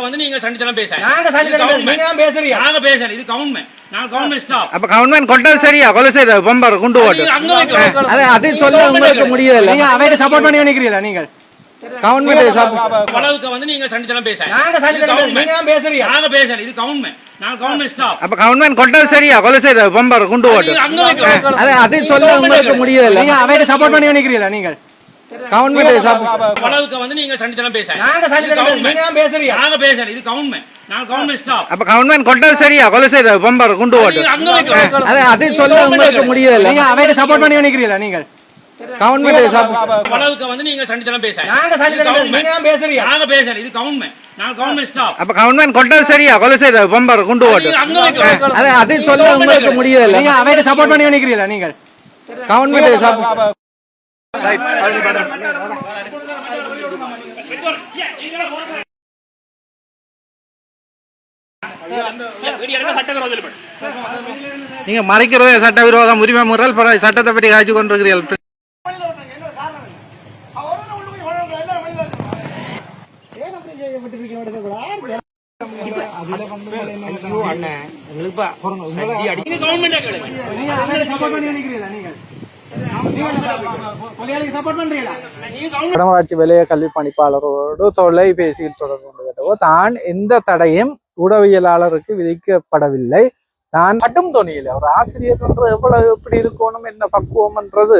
வந்து நீங்க சண்டித்தனம் பேச நாங்க சனிக்கிழமை நீங்க தான் பேசுறீங்க. நாங்க பேசணும் இது கவர்மெண்ட் நான் கவர்மெண்ட் ஸ்டாஃப் அப்ப கவர்மெண்ட் கொண்டது சரியா? கொலை செய்த பம்பர் குண்டு ஓட்டு அது அது சொல்ல உங்களுக்கு முடியல நீங்க அவைக்கு சப்போர்ட் பண்ணி நினைக்கிறீங்களா நீங்கள்? கவர்மெண்ட் உளவுக்கு வந்து நீங்க சண்டித்தனம் பேச நாங்க சனிக்கிழமை நீங்க தான் பேசுறீங்க. நாங்க பேசணும் இது கவர்மெண்ட் நான் கவர்மெண்ட் ஸ்டாஃப் அப்ப கவர்மெண்ட் கொண்டது சரியா? கொலை செய்த பம்பர் குண்டு ஓட்டு அங்க வைக்க அது அது சொல்ல உங்களுக்கு முடியல நீங்க அவைக்கு சப்போர்ட் பண்ணி நினைக்கிறீங்களா நீங்கள்? கவர்மெண்ட் உளவுக்கு வந்து நீங்க சண்டித்தனம் பேச நாங்க சனிக்கிழமை நீங்க தான் பேசுறீங்க. நாங்க பேசணும் இது கவர்மெண்ட் நான் கவர்மெண்ட் ஸ்டாஃப் அப்ப கவர்மெண்ட் கொண்டது சரியா? கொலை செய்த பம்பர் குண்டு ஓட்டு. அது அது சொல்ல உங்களுக்கு முடியல நீங்க அவைக்கு சப்போர்ட் பண்ணி நினைக்கிறீங்களா நீங்கள்? கவர்மெண்ட் உளவுக்கு வந்து நீங்க சண்டித்தனம் பேச நாங்க சனிக்கிழமை நீங்க தான் பேசுறீங்க. நாங்க பேசணும் இது கவர்மெண்ட் நான் கவர்மெண்ட் ஸ்டாஃப் அப்ப கவர்மெண்ட் கொண்டது சரியா? கொலை செய்த பம்பர் குண்டு ஓட்டு. அங்க வைக்க அது அது சொல்ல உங்களுக்கு முடியல நீங்க அவைக்கு சப்போர்ட் பண்ணி நினைக்கிறீங்களா நீங்கள்? கவர்மெண்ட் நீங்க மறைக்கிறதே சட்டவிரோதம் உரிமை பிறகு சட்டத்தை பற்றி காய்ச்சி கொண்டிருக்கிறீர்கள். நீங்க வடமராட்சி வலய கல்வி பணிப்பாளரோடு தொலைபேசியில் தொடர்பு கொண்டு தான் எந்த தடையும் ஊடகவியலாளருக்கு விதிக்கப்படவில்லை. நான் கட்டும் துணியில் ஒரு ஆசிரியர் என்ற எவ்வளவு எப்படி இருக்கணும் என்ன பக்குவம்ன்றது